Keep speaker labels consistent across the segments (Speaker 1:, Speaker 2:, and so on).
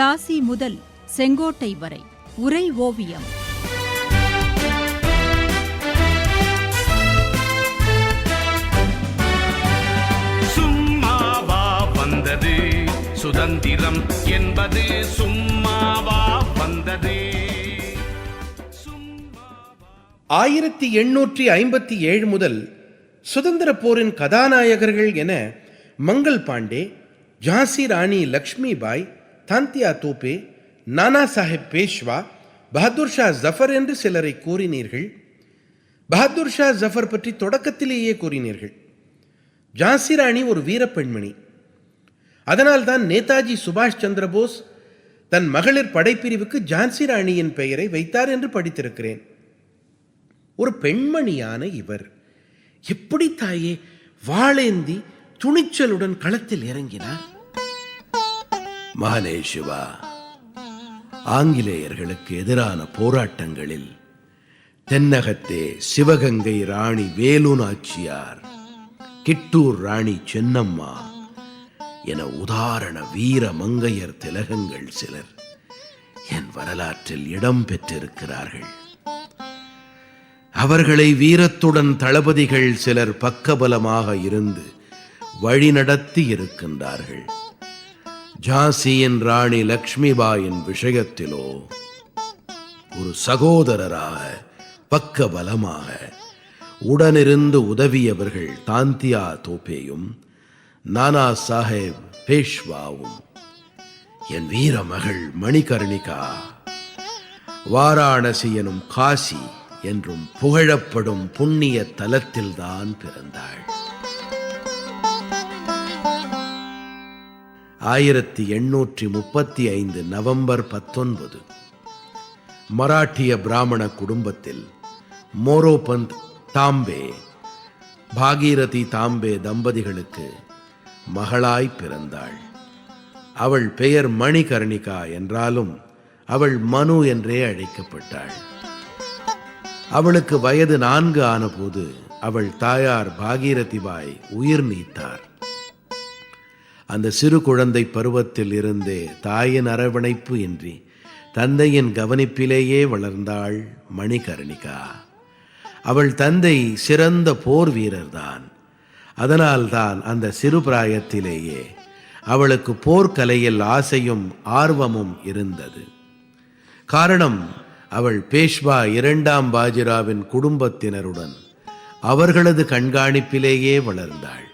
Speaker 1: பிளாசி முதல் செங்கோட்டை வரை. உரை ஓவியம்.
Speaker 2: சும்மாவா வந்தது. சுதந்திரம் என்பது சும்மாவா வந்தது.
Speaker 3: ஆயிரத்தி எண்ணூற்றி ஐம்பத்தி ஏழு முதல் சுதந்திர போரின் கதாநாயகர்கள் என மங்கள் பாண்டே ஜான்சி ராணி லக்ஷ்மி பாய் தாந்தியா தோப்பே நானா சாஹிப் பேஷ்வா பகதூர் ஷா ஜஃபர் என்று சிலரை கூறினீர்கள். பகதூர் ஷா ஜஃபர் பற்றி தொடக்கத்திலேயே கூறினீர்கள். ஜான்சி ராணி ஒரு வீரப்பெண்மணி அதனால்தான் நேதாஜி சுபாஷ் சந்திர போஸ் தன் மகளிர் படைப்பிரிவுக்கு ஜான்சி ராணியின் பெயரை வைத்தார் என்று படித்திருக்கிறேன். ஒரு பெண்மணியான இவர் எப்படி தாயே வாளேந்தி துணிச்சலுடன் களத்தில் இறங்கினார்? மகனே சிவா ஆங்கிலேயர்களுக்கு எதிரான போராட்டங்களில் தென்னகத்தே சிவகங்கை ராணி வேலு நாச்சியார் கிட்டூர் ராணி சென்னம்மா என உதாரண வீர மங்கையர் திலகங்கள் சிலர் என் வரலாற்றில் இடம் பெற்றிருக்கிறார்கள். அவர்களை வீரத்துடன் தளபதிகள் சிலர் பக்கபலமாக இருந்து வழிநடத்தி இருக்கின்றார்கள். ஜான்சியின் ராணி லக்ஷ்மிபாயின் விஷயத்திலோ ஒரு சகோதரராக பக்க பலமாக உடனிருந்து உதவியவர்கள் தாந்தியா தோப்பேயும் நானா சாஹேப் பேஷ்வாவும் என் வீர மகள் மணிகர்ணிகா வாராணசி எனும் காசி என்றும் புகழப்படும் புண்ணிய தலத்தில்தான் பிறந்தாள். ஆயிரத்தி எண்ணூற்றி முப்பத்தி ஐந்து நவம்பர் பத்தொன்பது. மராட்டிய பிராமண குடும்பத்தில் மோரோபந்த் தாம்பே பாகீரதி தாம்பே தம்பதிகளுக்கு மகளாய் பிறந்தாள். அவள் பெயர் மணிகர்ணிகா என்றாலும் அவள் மனு என்றே அழைக்கப்பட்டாள். அவளுக்கு வயது நான்கு ஆனபோது அவள் தாயார் பாகீரதி பாய் உயிர் நீத்தார். அந்த சிறு குழந்தை பருவத்தில் இருந்தே தாயின் அரவணைப்பு இன்றி தந்தையின் கவனிப்பிலேயே வளர்ந்தாள் மணிகர்ணிகா. அவள் தந்தை சிறந்த போர் வீரர்தான். அதனால்தான் அந்த சிறு பிராயத்திலேயே அவளுக்கு போர்க்கலையில் ஆசையும் ஆர்வமும் இருந்தது. காரணம் அவள் பேஷ்வா இரண்டாம் பாஜிராவின் குடும்பத்தினருடன் அவர்களது கண்காணிப்பிலேயே வளர்ந்தாள்.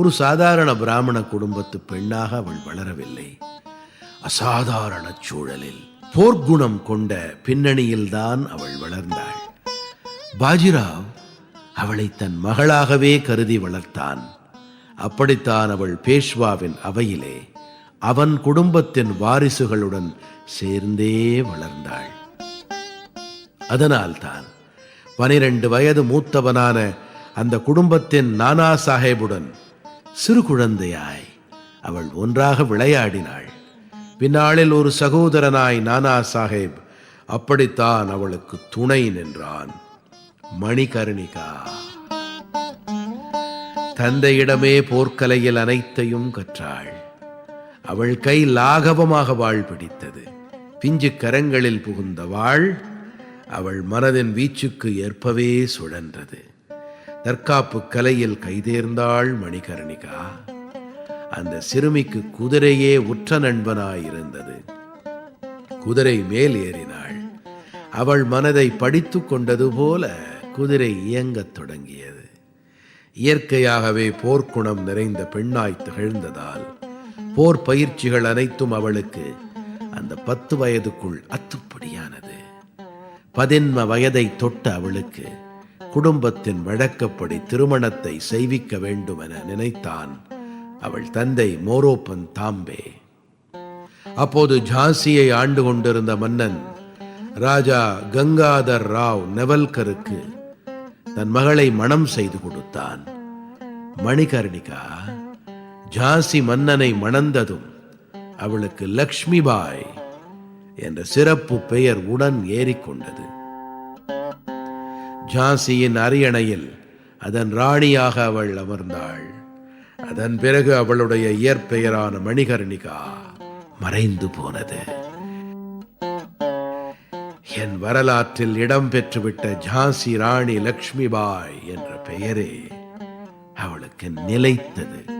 Speaker 3: ஒரு சாதாரண பிராமண குடும்பத்து பெண்ணாக அவள் வளரவில்லை. அசாதாரண சூழலில் போர்க்குணம் கொண்ட பின்னணியில்தான் அவள் வளர்ந்தாள். பாஜிராவ் அவளை தன் மகளாகவே கருதி வளர்த்தான். அப்படித்தான் அவள் பேஷ்வாவின் அவையிலே அவன் குடும்பத்தின் வாரிசுகளுடன் சேர்ந்தே வளர்ந்தாள். அதனால்தான் பனிரெண்டு வயது மூத்தவனான அந்த குடும்பத்தின் நானா சாஹேபுடன் சிறு குழந்தையாய் அவள் ஒன்றாக விளையாடினாள். பின்னாளில் ஒரு சகோதரனாய் நானா சாஹேப் அப்படித்தான் அவளுக்கு துணை நின்றான். மணிகர்ணிகா. தந்தையிடமே போர்க்கலையில் அனைத்தையும் கற்றாள். அவள் கை லாகவமாக வாழ் பிடித்தது. பிஞ்சு கரங்களில் புகுந்த வாழ் அவள் மனதின் வீச்சுக்கு ஏற்பவே சுழன்றது. தற்காப்பு கலையில் கைதேர்ந்தாள் மணிகர்ணிகா. அந்த சிறுமிக்கு குதிரையே உற்ற நண்பனாயிருந்தது. குதிரை மேல் ஏறினாள். அவள் மனதை படித்துக் கொண்டது போல குதிரை இயங்கத் தொடங்கியது. இயற்கையாகவே போர்க்குணம் நிறைந்த பெண்ணாய் திகழ்ந்ததால் போர் பயிற்சிகள் அனைத்தும் அவளுக்கு அந்த பத்து வயதுக்குள் அத்துப்படியானது. பதின்ம வயதை தொட்ட அவளுக்கு குடும்பத்தின் வழக்கப்படி திருமணத்தை செய்விக்க வேண்டும் என நினைத்தான் அவள் தந்தை மோரோப்பன் தாம்பே. அப்போது ஜான்சியை ஆண்டு கொண்டிருந்த மன்னன் ராஜா கங்காதர் ராவ் நெவல்கருக்கு தன் மகளை மணம் செய்து கொடுத்தான். மணிகர்ணிகா ஜான்சி மன்னனை மணந்ததும் அவளுக்கு லக்ஷ்மிபாய் என்ற சிறப்பு பெயர் உடன் ஏறிக்கொண்டது. ஜான்சியின் அரியணையில் அதன் ராணியாக அவள் அமர்ந்தாள். அதன் பிறகு அவளுடைய இயற்பெயரான மணிகர்ணிகா மறைந்து போனது. என் வரலாற்றில் இடம் பெற்றுவிட்ட ஜான்சி ராணி லக்ஷ்மிபாய் என்ற பெயரே அவளுக்கு நிலைத்தது.